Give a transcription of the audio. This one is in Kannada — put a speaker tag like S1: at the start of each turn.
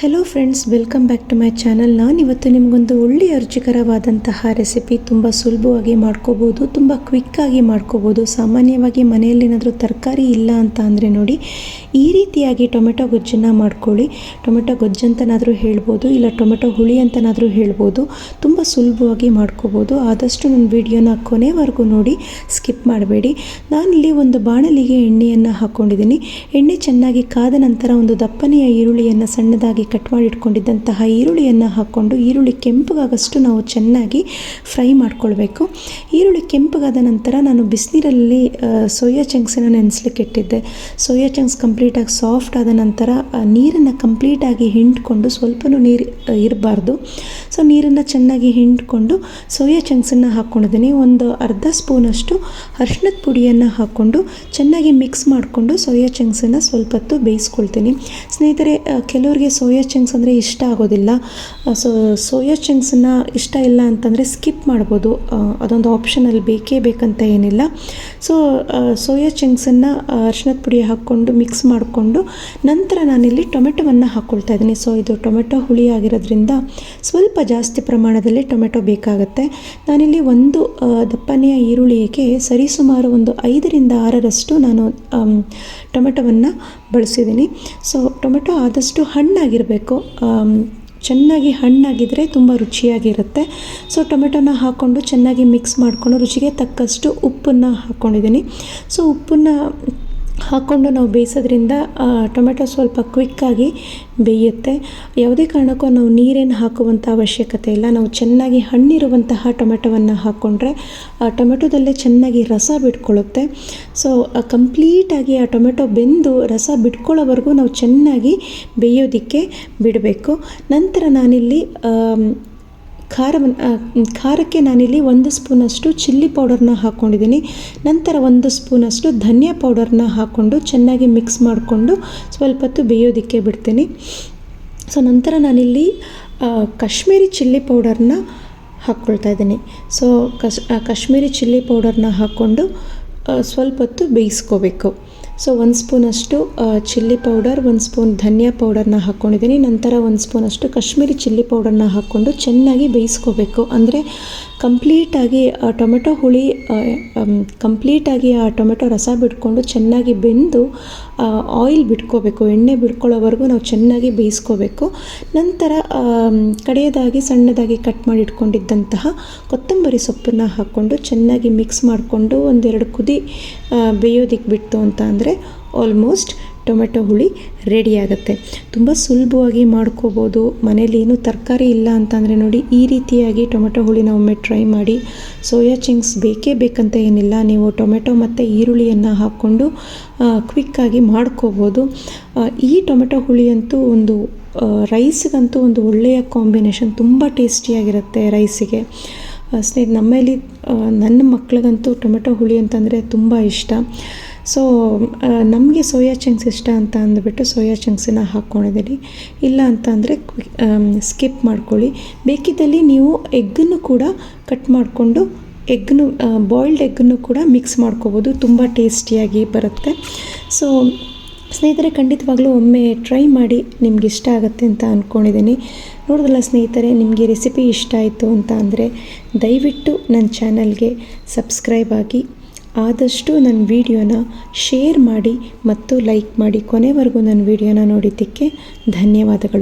S1: Hello friends welcome back to my channel ನಾನು ಇವತ್ತು ನಿಮಗೊಂದು ಒಳ್ಳೆಯ ರುಚಿಕರವಾದಂತಹ ರೆಸಿಪಿ ತುಂಬ ಸುಲಭವಾಗಿ ಮಾಡ್ಕೋಬೋದು, ತುಂಬ ಕ್ವಿಕ್ಕಾಗಿ ಮಾಡ್ಕೋಬೋದು. ಸಾಮಾನ್ಯವಾಗಿ ಮನೆಯಲ್ಲಿ ಏನಾದರೂ ತರಕಾರಿ ಇಲ್ಲ ಅಂತ ಅಂದರೆ ನೋಡಿ, ಈ ರೀತಿಯಾಗಿ ಟೊಮೆಟೊ ಗೊಜ್ಜನ್ನು ಮಾಡ್ಕೊಳ್ಳಿ. ಟೊಮೆಟೊ ಗೊಜ್ಜಂತನಾದರೂ ಹೇಳ್ಬೋದು, ಇಲ್ಲ ಟೊಮೆಟೊ ಹುಳಿ ಅಂತನಾದರೂ ಹೇಳ್ಬೋದು. ತುಂಬ ಸುಲಭವಾಗಿ ಮಾಡ್ಕೋಬೋದು. ಆದಷ್ಟು ನನ್ನ ವಿಡಿಯೋನ ಕೊನೆವರೆಗೂ ನೋಡಿ ಸ್ಕಿಪ್ ಮಾಡಬೇಡಿ. ನಾನಿಲ್ಲಿ ಒಂದು ಬಾಣಲಿಗೆ ಎಣ್ಣೆಯನ್ನು ಹಾಕ್ಕೊಂಡಿದ್ದೀನಿ ಎಣ್ಣೆ ಚೆನ್ನಾಗಿ ಕಾದ ನಂತರ ಒಂದು ದಪ್ಪನೆಯ ಈರುಳ್ಳಿಯನ್ನು ಸಣ್ಣದಾಗಿ ಕಟ್ ಮಾಡಿ ಇಟ್ಕೊಂಡಿದ್ದಂತಹ ಈರುಳ್ಳಿಯನ್ನು ಹಾಕ್ಕೊಂಡು ಈರುಳ್ಳಿ ಕೆಂಪಗಾಗಷ್ಟು ನಾವು ಚೆನ್ನಾಗಿ ಫ್ರೈ ಮಾಡ್ಕೊಳ್ಬೇಕು. ಈರುಳ್ಳಿ ಕೆಂಪಗಾದ ನಂತರ ನಾನು ಬಿಸಿನೀರಲ್ಲಿ ಸೋಯಾ ಚಂಕ್ಸನ್ನು ನೆನೆಸ್ಲಿಕ್ಕೆ ಇಟ್ಟಿದ್ದೆ. ಸೋಯಾ ಚಂಕ್ಸ್ ಕಂಪ್ಲೀಟಾಗಿ ಸಾಫ್ಟ್ ಆದ ನಂತರ ನೀರನ್ನು ಕಂಪ್ಲೀಟಾಗಿ ಹಿಂಡ್ಕೊಂಡು ಸ್ವಲ್ಪನೂ ನೀರು ಇರಬಾರ್ದು. ಸೊ ನೀರನ್ನು ಚೆನ್ನಾಗಿ ಹಿಂಡ್ಕೊಂಡು ಸೋಯಾ ಚಂಕ್ಸನ್ನು ಹಾಕ್ಕೊಂಡಿದ್ದೀನಿ ಒಂದು ಅರ್ಧ ಸ್ಪೂನಷ್ಟು ಅರ್ಶಿಣದ ಪುಡಿಯನ್ನು ಹಾಕ್ಕೊಂಡು ಚೆನ್ನಾಗಿ ಮಿಕ್ಸ್ ಮಾಡಿಕೊಂಡು ಸೋಯಾ ಚಂಕ್ಸನ್ನು ಸ್ವಲ್ಪ ಹೊತ್ತು ಬೇಯಿಸ್ಕೊಳ್ತೀನಿ. ಸ್ನೇಹಿತರೆ ಕೆಲವರಿಗೆ ಸೋಯಾ ಚಂಕ್ಸ್ ಅಂದರೆ ಇಷ್ಟ ಆಗೋದಿಲ್ಲ. ಸೊ, ಸೋಯಾ ಚಂಕ್ಸನ್ನು ಇಷ್ಟ ಇಲ್ಲ ಅಂತಂದರೆ ಸ್ಕಿಪ್ ಮಾಡ್ಬೋದು. ಅದೊಂದು ಆಪ್ಷನಲ್ಲಿ ಬೇಕೇ ಬೇಕಂತ ಏನಿಲ್ಲ. ಸೊ ಸೋಯಾ ಚಂಕ್ಸನ್ನು ಅರ್ಶಿನದ ಪುಡಿ ಹಾಕ್ಕೊಂಡು ಮಿಕ್ಸ್ ಮಾಡಿಕೊಂಡು ನಂತರ ನಾನಿಲ್ಲಿ ಟೊಮೆಟೊವನ್ನು ಹಾಕ್ಕೊಳ್ತಾ ಇದ್ದೀನಿ. ಸೊ ಇದು ಟೊಮೆಟೊ ಹುಳಿ ಆಗಿರೋದ್ರಿಂದ ಸ್ವಲ್ಪ ಜಾಸ್ತಿ ಪ್ರಮಾಣದಲ್ಲಿ ಟೊಮೆಟೊ ಬೇಕಾಗುತ್ತೆ. ನಾನಿಲ್ಲಿ ಒಂದು ದಪ್ಪನೆಯ ಈರುಳ್ಳಿಗೆ ಸರಿಸುಮಾರು ಒಂದು ಐದರಿಂದ ಆರರಷ್ಟು ನಾನು ಟೊಮೆಟೊವನ್ನು ಬಳಸಿದ್ದೀನಿ. ಸೊ, ಟೊಮೆಟೊ ಆದಷ್ಟು ಹಣ್ಣಾಗಿರಬೇಕು. ಚೆನ್ನಾಗಿ ಹಣ್ಣಾಗಿದ್ದರೆ ತುಂಬ ರುಚಿಯಾಗಿರುತ್ತೆ. ಸೊ, ಟೊಮೆಟೊನ ಹಾಕ್ಕೊಂಡು ಚೆನ್ನಾಗಿ ಮಿಕ್ಸ್ ಮಾಡಿಕೊಂಡು ರುಚಿಗೆ ತಕ್ಕಷ್ಟು ಉಪ್ಪನ್ನು ಹಾಕ್ಕೊಂಡಿದ್ದೀನಿ ಸೊ, ಉಪ್ಪನ್ನು ಹಾಕ್ಕೊಂಡು ನಾವು ಬೇಯಿಸೋದ್ರಿಂದ ಟೊಮೆಟೊ ಸ್ವಲ್ಪ ಕ್ವಿಕ್ಕಾಗಿ ಬೇಯುತ್ತೆ. ಯಾವುದೇ ಕಾರಣಕ್ಕೂ ನಾವು ನೀರೇನು ಹಾಕುವಂಥ ಅವಶ್ಯಕತೆ ಇಲ್ಲ. ನಾವು ಚೆನ್ನಾಗಿ ಹಣ್ಣಿರುವಂತಹ ಟೊಮೆಟೊವನ್ನು ಹಾಕ್ಕೊಂಡ್ರೆ ಆ, ಟೊಮೆಟೊದಲ್ಲೇ ಚೆನ್ನಾಗಿ ರಸ ಬಿಟ್ಕೊಳ್ಳುತ್ತೆ. ಸೊ ಕಂಪ್ಲೀಟಾಗಿ ಆ ಟೊಮೆಟೊ ಬೆಂದು ರಸ ಬಿಟ್ಕೊಳ್ಳೋವರೆಗೂ ನಾವು ಚೆನ್ನಾಗಿ ಬೇಯೋದಕ್ಕೆ ಬಿಡಬೇಕು. ನಂತರ ನಾನಿಲ್ಲಿ ಖಾರವನ್ನು ಖಾರಕ್ಕೆ ನಾನಿಲ್ಲಿ ಒಂದು ಸ್ಪೂನಷ್ಟು ಚಿಲ್ಲಿ ಪೌಡರ್ನ ಹಾಕ್ಕೊಂಡಿದ್ದೀನಿ ನಂತರ ಒಂದು ಸ್ಪೂನಷ್ಟು ಧನಿಯಾ ಪೌಡರ್ನ ಹಾಕ್ಕೊಂಡು ಚೆನ್ನಾಗಿ ಮಿಕ್ಸ್ ಮಾಡಿಕೊಂಡು ಸ್ವಲ್ಪ ಹೊತ್ತು ಬೇಯೋದಕ್ಕೆ ಬಿಡ್ತೀನಿ. ಸೊ, ನಂತರ ನಾನಿಲ್ಲಿ ಕಾಶ್ಮೀರಿ ಚಿಲ್ಲಿ ಪೌಡರ್ನ ಹಾಕ್ಕೊಳ್ತಾ ಇದ್ದೀನಿ. ಸೊ, ಕಶ್ ಕಾಶ್ಮೀರಿ ಚಿಲ್ಲಿ ಪೌಡರ್ನ ಹಾಕ್ಕೊಂಡು ಸ್ವಲ್ಪ ಹೊತ್ತು ಬೇಯಿಸ್ಕೋಬೇಕು. ಸೊ ಒಂದು ಸ್ಪೂನಷ್ಟು ಚಿಲ್ಲಿ ಪೌಡರ್ ಒಂದು ಸ್ಪೂನ್ ಧನಿಯಾ ಪೌಡರ್ನ ಹಾಕ್ಕೊಂಡಿದ್ದೀನಿ ನಂತರ ಒಂದು ಸ್ಪೂನಷ್ಟು ಕಾಶ್ಮೀರಿ ಚಿಲ್ಲಿ ಪೌಡರ್ನ ಹಾಕ್ಕೊಂಡು ಚೆನ್ನಾಗಿ ಬೇಯಿಸ್ಕೋಬೇಕು. ಅಂದರೆ ಕಂಪ್ಲೀಟಾಗಿ ಟೊಮೆಟೊ ಹುಳಿ ಕಂಪ್ಲೀಟಾಗಿ ಆ ಟೊಮೆಟೊ ರಸ ಬಿಟ್ಕೊಂಡು ಚೆನ್ನಾಗಿ ಬೆಂದು ಆಯಿಲ್ ಬಿಟ್ಕೋಬೇಕು. ಎಣ್ಣೆ ಬಿಟ್ಕೊಳ್ಳೋವರೆಗೂ ನಾವು ಚೆನ್ನಾಗಿ ಬೇಯಿಸ್ಕೋಬೇಕು. ನಂತರ ಕಡೆಯದಾಗಿ ಸಣ್ಣದಾಗಿ ಕಟ್ ಮಾಡಿ ಇಟ್ಕೊಂಡಿದ್ದಂತಹ ಕೊತ್ತಂಬರಿ ಸೊಪ್ಪನ್ನು ಹಾಕ್ಕೊಂಡು ಚೆನ್ನಾಗಿ ಮಿಕ್ಸ್ ಮಾಡಿಕೊಂಡು ಒಂದೆರಡು ಕುದಿ ಬೇಯೋದಿಕ್ಕೆ ಬಿಟ್ಟು ಅಂತ ಅಂದರೆ ಆಲ್ಮೋಸ್ಟ್ ಟೊಮೆಟೊ ಹುಳಿ ರೆಡಿ ಆಗುತ್ತೆ. ತುಂಬ ಸುಲಭವಾಗಿ ಮಾಡ್ಕೋಬೋದು. ಮನೇಲಿ ಏನು ತರಕಾರಿ ಇಲ್ಲ ಅಂತಂದರೆ ನೋಡಿ, ಈ ರೀತಿಯಾಗಿ ಟೊಮೆಟೊ ಹುಳಿನ ಒಮ್ಮೆ ಟ್ರೈ ಮಾಡಿ. ಸೋಯಾ ಚಿಂಗ್ಸ್ ಬೇಕೇ ಬೇಕಂತ ಏನಿಲ್ಲ. ನೀವು ಟೊಮೆಟೊ ಮತ್ತು ಈರುಳ್ಳಿಯನ್ನು ಹಾಕ್ಕೊಂಡು ಕ್ವಿಕ್ಕಾಗಿ ಮಾಡ್ಕೋಬೋದು. ಈ ಟೊಮೆಟೊ ಹುಳಿಯಂತೂ ಒಂದು ರೈಸ್ಗಂತೂ ಒಂದು ಒಳ್ಳೆಯ ಕಾಂಬಿನೇಷನ್ ತುಂಬ ಟೇಸ್ಟಿಯಾಗಿರುತ್ತೆ ರೈಸಿಗೆ ಸ್ನೇಹಿತ ನಮ್ಮಲ್ಲಿ ನನ್ನ ಮಕ್ಳಿಗಂತೂ ಟೊಮೆಟೊ ಹುಳಿ ಅಂತಂದರೆ ತುಂಬ ಇಷ್ಟ. ಸೊ ನಮಗೆ ಸೋಯಾ ಚಂಕ್ಸ್ ಇಷ್ಟ ಅಂತ ಅಂದ್ಬಿಟ್ಟು ಸೋಯಾ ಚಂಕ್ಸನ್ನ ಹಾಕ್ಕೊಂಡಿದ್ದೀನಿ. ಇಲ್ಲ ಅಂತ ಅಂದರೆ ಸ್ಕಿಪ್ ಮಾಡ್ಕೊಳ್ಳಿ. ಬೇಕಿದ್ದಲ್ಲಿ ನೀವು ಎಗ್ಗನ್ನು ಕೂಡ ಕಟ್ ಮಾಡಿಕೊಂಡು ಎಗ್ನು ಬಾಯ್ಲ್ಡ್ ಎಗ್ಗನ್ನು ಕೂಡ ಮಿಕ್ಸ್ ಮಾಡ್ಕೋಬೋದು. ತುಂಬ ಟೇಸ್ಟಿಯಾಗಿ ಬರುತ್ತೆ. ಸೊ ಸ್ನೇಹಿತರೆ, ಖಂಡಿತವಾಗ್ಲೂ ಒಮ್ಮೆ ಟ್ರೈ ಮಾಡಿ ನಿಮ್ಗೆ ಇಷ್ಟ ಆಗುತ್ತೆ ಅಂತ ಅಂದ್ಕೊಂಡಿದ್ದೀನಿ ನೋಡಿದ್ರಲ್ಲ ಸ್ನೇಹಿತರೆ, ನಿಮಗೆ ರೆಸಿಪಿ ಇಷ್ಟ ಆಯಿತು ಅಂತ ಅಂದರೆ ದಯವಿಟ್ಟು ನನ್ನ ಚಾನಲ್ಗೆ ಸಬ್ಸ್ಕ್ರೈಬ್ ಆಗಿ ಆದಷ್ಟು ನನ್ನ ವಿಡಿಯೋನ ಶೇರ್ ಮಾಡಿ ಮತ್ತು ಲೈಕ್ ಮಾಡಿ ಕೊನೆವರೆಗೂ ನನ್ನ ವಿಡಿಯೋನ ನೋಡಿದ್ದಕ್ಕೆ ಧನ್ಯವಾದಗಳು.